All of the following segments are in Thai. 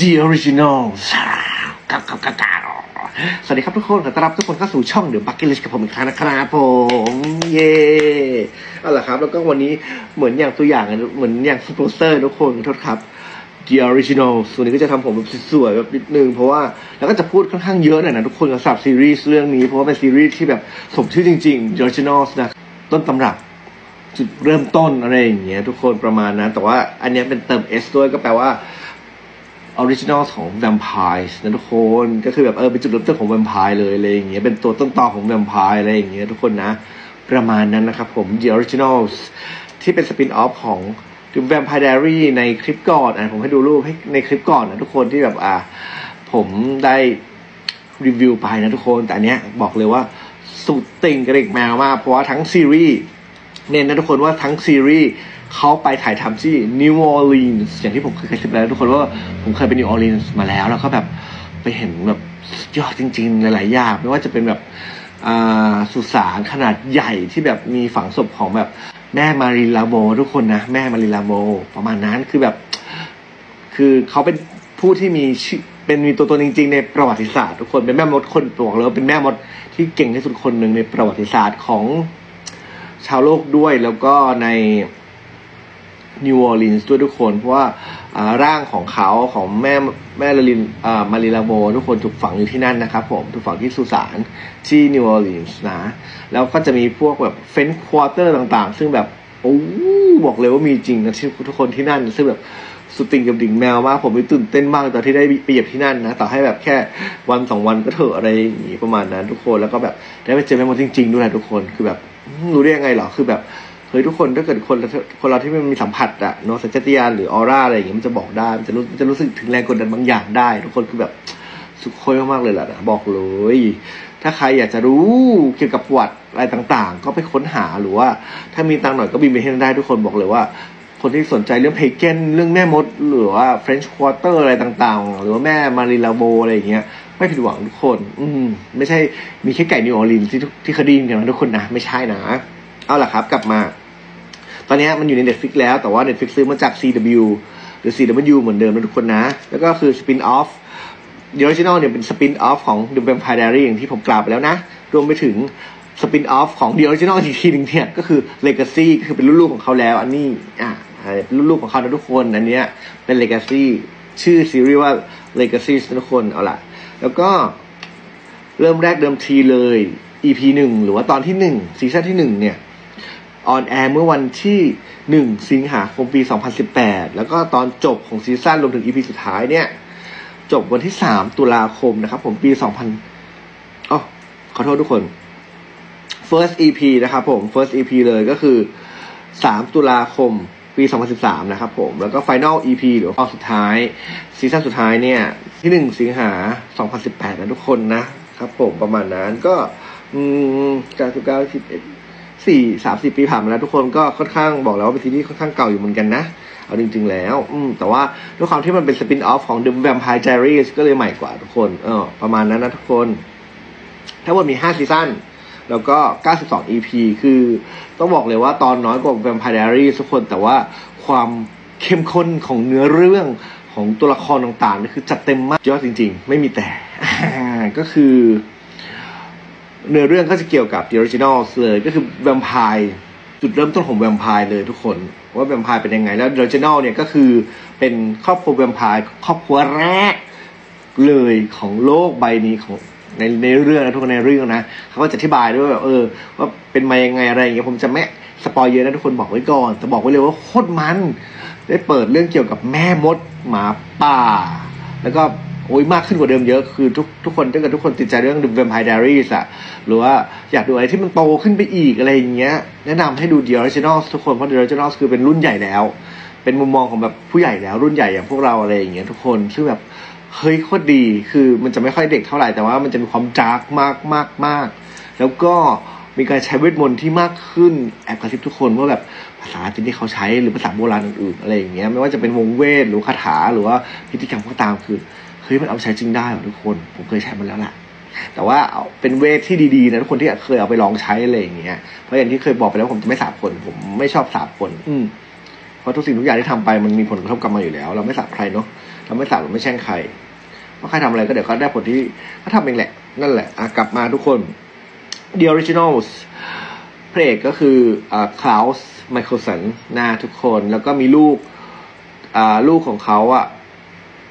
The Original กับกับกับกับสวัสดีครับทุกคนขอต้อนรับทุกคนเข้าสู่ช่องเดอะบักเก็ตลิสกับผมอีกครั้งนะครับผม เย่เอาล่ะครับ แล้วก็วันนี้เหมือนอย่างตัวอย่างอะเหมือนอย่างสปอนเซอร์ทุกคนขอโทษครับ The Original ส่วนนี้ก็จะทำผมแบบสวยๆแบบนิดนึง เพราะว่าแล้วก็จะพูดค่อนข้างเยอะหน่อยนะทุกคนสำหรับซีรีส์เรื่องนี้ เพราะว่าเป็นซีรีส์ที่แบบสมชื่อจริงๆ The Original นะต้นตำรับจุดเริ่มต้นอะไรอย่างเงี้ยทุกคนประมาณนั้นแต่ว่าอันนี้เป็นเติม S ด้วยก็แปลว่า ออริจินอลของ Vampires นะทุกคนก็คือแบบเออเป็นจุดเริ่มต้นของ Vampire เลยอะไรอย่างเงี้ยเป็นตัวต้นตอของ Vampire อะไรอย่างเงี้ยทุกคนนะ ประมาณนั้นนะครับผม The Originals ที่เป็นสปินออฟของ The Vampire Diary ในคลิปก่อนอะผมให้ดูรูปให้ในคลิปก่อนนะทุกคนที่แบบอะผมได้รีวิวไปนะทุกคนแต่อันเนี้ยบอกเลยว่าสุดติ่งกระด็กแมวมากเพราะว่าทั้งซีรีส์เน้นนะทุกคนว่าทั้งซีรีส์ เขาไปถ่ายทำที่นิวออร์ลีนส์อย่างที่ผมเคยคลิปแล้วทุกคนว่าผมเคยไปนิวออร์ลีนส์มาแล้ว แล้วก็แบบไปเห็นแบบยอดจริง ๆ หลายๆอย่างไม่ว่าจะเป็นแบบสุสานขนาดใหญ่ที่แบบมีฝังศพของแบบแม่มาริลาโบทุกคนนะ แม่มาริลาโบประมาณนั้นคือแบบ คือเขาเป็นผู้ที่มีชื่อเป็นมีตัวตนจริง ๆ ในประวัติศาสตร์ทุกคนเป็นแม่มดคนบอกเลยว่าเป็นแม่มดที่เก่งที่สุดคนหนึ่งในประวัติศาสตร์ของชาวโลกด้วยแล้วก็ใน นิวออร์ลีนส์ด้วยทุกคน เพราะว่าร่างของเขาของแม่แม่ลาลินมาริลาโบทุกคนถูกฝังอยู่ที่นั่นนะครับผมถูกฝังที่สุสานที่นิวออร์ลีนส์นะ แล้วก็จะมีพวกแบบเฟนควอเตอร์ต่างๆ ซึ่งแบบโอ้บอกเลยว่ามีจริงนะที่ทุกคนที่นั่น ซึ่งแบบสุดติงกับดิ่งแมวมาก ผมตื่นเต้นมากตอนที่ได้ไปเหยียบที่นั่นนะต่อให้แบบแค่วันสองวันก็เถอะอะไรอย่างงี้ประมาณนั้น ทุกคนแล้วก็แบบได้ไปเจอแม่มดจริง ๆด้วยนะทุกคนคือแบบรู้ได้ยังไงหรอคือแบบ ฮ้ยทุกคนถ้าเกิดคนคนเราที่มันมีสัมผัสอะเนาะสัญชาตญาณหรือออร่าอะไรอย่างเงี้ยมันจะบอกได้มันจะรู้มันจะรู้สึกถึงแรงกดดันบางอย่างได้ ทุกคนคือแบบสุดโคยมากๆเลยแหละนะบอกเลย ถ้าใครอยากจะรู้เกี่ยวกับประวัติอะไรต่างๆ ก็ไปค้นหาหรือว่า ถ้ามีตังหน่อยก็บินไปที่นั่นได้ทุกคนบอกเลยว่า คนที่สนใจเรื่องเพเกนเรื่องแม่มด หรือว่า French Quarter อะไรต่างๆ หรือว่าแม่มาริลาโบอะไรอย่างเงี้ยไม่ผิดหวังทุกคน อืม ไม่ใช่มีแค่ไก่นิวออร์ลีนที่ที่คด้ยินกันนะทุกคนนะไม่ใช่นะ เอาล่ะครับ กลับมา ตอนนี้มันอยู่ใน Netflix แล้วแต่ว่า Netflix ซื้อมาจาก CW หรือ CW เหมือนเดิมนะทุกคนนะ แล้วก็คือ Spin Off The Original เนี่ยเป็น Spin Off ของ The Vampire Diary อย่างที่ผมกล่าวไปแล้วนะ รวมไปถึง Spin Off ของ The Original อีกทีหนึงเนี่ยก็คือ Legacy ก็คือเป็นลูกๆของเขาแล้ว อันนี้อ่าเป็นลูกๆของเขานะทุกคน อันเนี้ยเป็น Legacy ชื่อซีรีส์ว่า Legacy นะทุกคนเอาล่ะ แล้วก็เริ่มแรกเดิมทีเลย EP หนึ่งหรือว่าตอนที่หนึ่งซีซั่นที่หนึ่งเนี่ย ออนแอร์เมื่อวันที่หนึ่งสิงหาคมปี 2018 แล้วก็ตอนจบของซีซั่นรวมถึง EP สุดท้ายเนี่ย จบวันที่ 3 ตุลาคมนะครับ ผมปี 2000อ๋อขอโทษทุกคน first EP นะครับผม first EP เลยก็คือ 3 ตุลาคมปี 2013 นะครับผม แล้วก็ Final EP หรือตอนสุดท้าย ซีซั่นสุดท้ายเนี่ย ที่ 1 สิงหา 2018 นะทุกคนนะครับผมประมาณนั้นก็ อืม99 11สี่ส สี่สามสิบปีผ่านมาแล้วทุกคนก็ค่อนข้างบอกแล้วว่าเป็นซีรีส์ค่อนข้างเก่าอยู่เหมือนกันนะ เอาจริง ๆ แล้ว อืมแต่ว่าด้วยความที่มันเป็นสปินออฟของ The Vampire Diaries ก็เลยใหม่กว่าทุกคน เออ ประมาณนั้นนะทุกคน ทั้งหมดมีห้าซีซั่นแล้วก็ 92 EP คือต้องบอกเลยว่าตอนน้อยกว่า Vampire Diaries ทุกคนแต่ว่าความเข้มข้นของเนื้อเรื่องของตัวละครต่างๆนี่คือจัดเต็มมากยอดจริง ๆ ไม่มีแต่ก็คือ เนื้อเรื่องก็จะเกี่ยวกับ The Original เลยก็คือแวมไพร์จุดเริ่มต้นของแวมไพร์เลยทุกคน ว่าแวมไพร์เป็นยังไง แล้ว The Original เนี่ยก็คือเป็นครอบครัวแวมไพร์ครอบครัวแรกเลยของโลกใบนี้ของในในเรื่องนะทุกคนในเรื่องนะเขาก็จะอธิบายด้วยว่าเออว่าเป็นมายังไงอะไรอย่างเงี้ยผมจะไม่สปอยเยอะนะทุกคนบอกไว้ก่อนแต่บอกไว้เลยว่าโคตรมัน ได้เปิดเรื่องเกี่ยวกับแม่มดหมาป่า แล้วก็ โอ้ยมากขึ้นกว่าเดิมเยอะคือทุกทุกคนถ้าเกิดทุกคนติดใจเรื่อง The Vampire Diaries อะหรือว่าอยากดูอะไรที่มันโตขึ้นไปอีกอะไรอย่างเงี้ย แนะนำให้ดู The Originals ทุกคนเพราะ The Originals คือเป็นรุ่นใหญ่แล้ว เป็นมุมมองของแบบผู้ใหญ่แล้วรุ่นใหญ่อย่างพวกเราอะไรอย่างเงี้ยทุกคนซึ่งแบบเฮ้ยโคตรดีคือมันจะไม่ค่อยเด็กเท่าไหร่แต่ว่ามันจะมีความดาร์กมากมากมากแล้วก็มีการใช้เวทมนต์ที่มากขึ้นแอบกระซิบทุกคนว่าแบบภาษาจีนที่เขาใช้หรือภาษาโบราณอื่นๆอะไรอย่างเงี้ยไม่ว่าจะเป็นวงเวทหรือคาถาหรือว่าพิธีกรรมก็ตามคือ เฮ้ยมันเอาไปใช้จริงได้เหรอทุกคน ผมเคยใช้มันแล้วแหละแต่ว่าเอาเป็นเวทที่ดีๆนะทุกคนที่เคยเอาไปลองใช้อะไรอย่างเงี้ยเพราะอย่างที่เคยบอกไปแล้วผมจะไม่สาบคน ผมไม่ชอบสาบคน อืมเพราะทุกสิ่งทุกอย่างที่ทำไปมันมีผลกระทบกลับมาอยู่แล้ว เราไม่สาบใครเนาะเราไม่สาบเราไม่แช่งใครว่าใครทำอะไรก็เดี๋ยวเขาได้ผลที่เขาทำเองแหละ นั่นแหละอะกลับมาทุกคน The Originals พระเอกก็คืออ่าคลาวส์ไมเคิลสันนะทุกคนแล้วก็มีลูกอ่าลูกของเขาอะ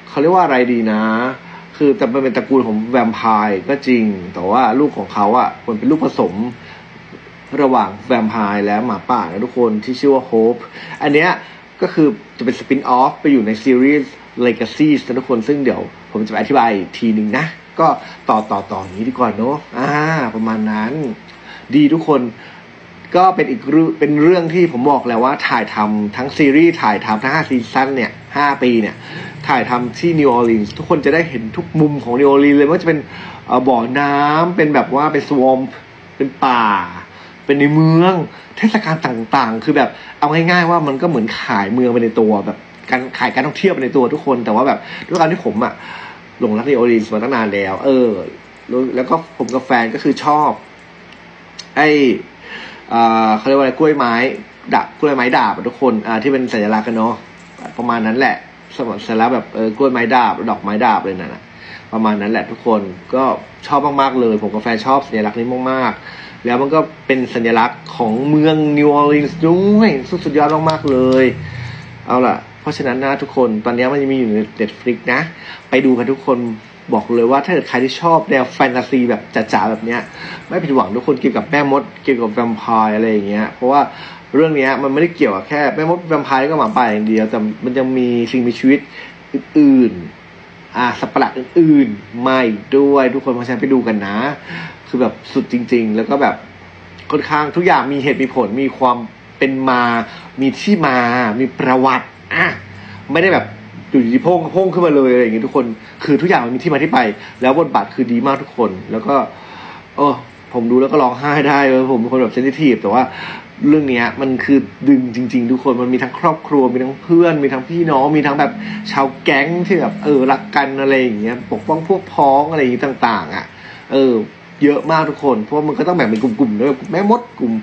เขาเรียกว่าอะไรดีนะ คือแต่มันเป็นตระกูลของแวมไพร์ก็จริง แต่ว่าลูกของเขาอะมันเป็นลูกผสมระหว่างแวมไพร์และหมาป่านะทุกคนที่ชื่อว่าโฮปอันเนี้ยก็คือจะเป็นสปินออฟไปอยู่ในซีรีส์ Legacy นะทุกคนซึ่งเดี๋ยวผมจะอธิบายทีหนึ่งนะ ก็ต่อต่อต่ออย่างนี้ดีกว่าเนอะอ่า ประมาณนั้น ดีทุกคนก็เป็นอีกเรื่องเป็นเรื่องที่ผมบอกแล้วว่าถ่ายทำทั้งซีรีส์ถ่ายทำทั้งห้าซีซั่นเนี่ยห้าปีเนี่ย ถ่ายทำที่นิวออร์ลีนส์ทุกคนจะได้เห็นทุกมุมของนิวออร์ลีนส์เลยว่าจะเป็นบ่อน้ำเป็นแบบว่าเป็นสวอมเป็นป่า เป็นในเมือง เทศกาลต่างๆ คือแบบเอาง่ายๆว่ามันก็เหมือนขายเมืองไปในตัวแบบการขายการท่องเที่ยวไปในตัวทุกคน แต่ว่าแบบด้วยการที่ผมอะหลงรักนิวออร์ลีนส์มาตั้งนานแล้ว เออ แล้วก็ผมกับแฟนก็คือชอบ ไอเขาเรียกว่าอะไรกล้วยไม้ดาบกล้วยไม้ดาบทุกคนอ่าที่เป็นสัญลักษณ์กันเนาะประมาณนั้นแหละ สมสัญลักษณ์แบบเออกล้วยไม้ดาบดอกไม้ดาบเลยนะ่ะประมาณนั้นแหละทุกคนก็ชอบมากๆเลย ผมกับแฟนชอบสัญลักษณ์นี้มากๆ แล้วมันก็เป็นสัญลักษณ์ของเมืองนิวออร์ลีนส์ด้วยสุดสุดยอดมากๆเลย เอาล่ะ เพราะฉะนั้นนะทุกคนตอนนี้มันจะมีอยู่ใน Netflix นะ ไปดูกันทุกคน บอกเลยว่าถ้าเกิดใครที่ชอบแนวแฟนตาซีแบบจ๋าๆแบบเนี้ย ไม่ผิดหวังทุกคนเกี่ยวกับแม่มดเกี่ยวกับแวมไพร์อะไรอย่างเงี้ยเพราะว่าเรื่องเนี้ยมันไม่ได้เกี่ยวกับแค่แม่มดแวมไพร์ก็หมาป่าอย่างเดียวแต่มันยังมีสิ่งมีชีวิตอื่นๆอ่าสัตว์ประหลาดอื่นๆมาอีกด้วยทุกคนเพราะฉะนั้ไปดูกันนะ คือแบบสุดจริง ๆ แล้วก็แบบค่อนข้างทุกอย่างมีเหตุมีผลมีความเป็นมา มีที่มา มีประวัติอะไม่ได้แบบ อยู่ดีๆโพ่งโพ่งขึ้นมาเลยอะไรอย่างเงี้ยทุกคน คือทุกอย่างมันมีที่มาที่ไป แล้วบทบาทคือดีมากทุกคน แล้วก็เออผมดูแล้วก็ร้องไห้ได้เออผมเป็นคนแบบเซนซิทีฟแต่ว่าเรื่องเนี้ยมันคือดึงจริง ๆ ทุกคนมันมีทั้งครอบครัวมีทั้งเพื่อน มีทั้งพี่น้องมีทั้งแบบชาวแก๊งที่แบบเออรักกันอะไรอย่างเงี้ยปกป้องพวกพ้องอะไรอย่างงี้ต่าง ๆ อะ เออ เยอะมากทุกคนเพราะมันก็ต้องแบ่งเป็นกลุ่มๆด้วยแม่มดกลุ่ม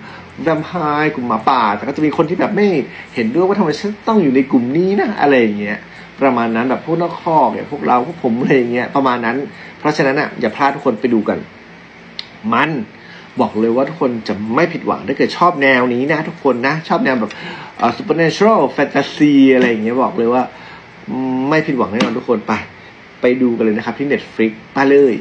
แวมไพร์กลุ่มหมาป่า แต่ก็จะมีคนที่แบบไม่เห็นด้วยว่าทำไมฉันต้องอยู่ในกลุ่มนี้นะอะไรอย่างเงี้ย ประมาณนั้นแบบพวกนอกข้อกเนี่ยพวกเราพวกผมอะไรอย่างเงี้ยประมาณนั้น เพราะฉะนั้นอะอย่าพลาดทุกคนไปดูกัน มันบอกเลยว่าทุกคนจะไม่ผิดหวังถ้าเกิดชอบแนวนี้นะ ทุกคนนะ ชอบแนวแบบเอ่อ supernatural fantasy อะไรอย่างเงี้ยบอกเลยว่า ไม่ผิดหวังแน่นอนทุกคนไป ไปดูกันเลยนะครับที่ Netflix ไปเลย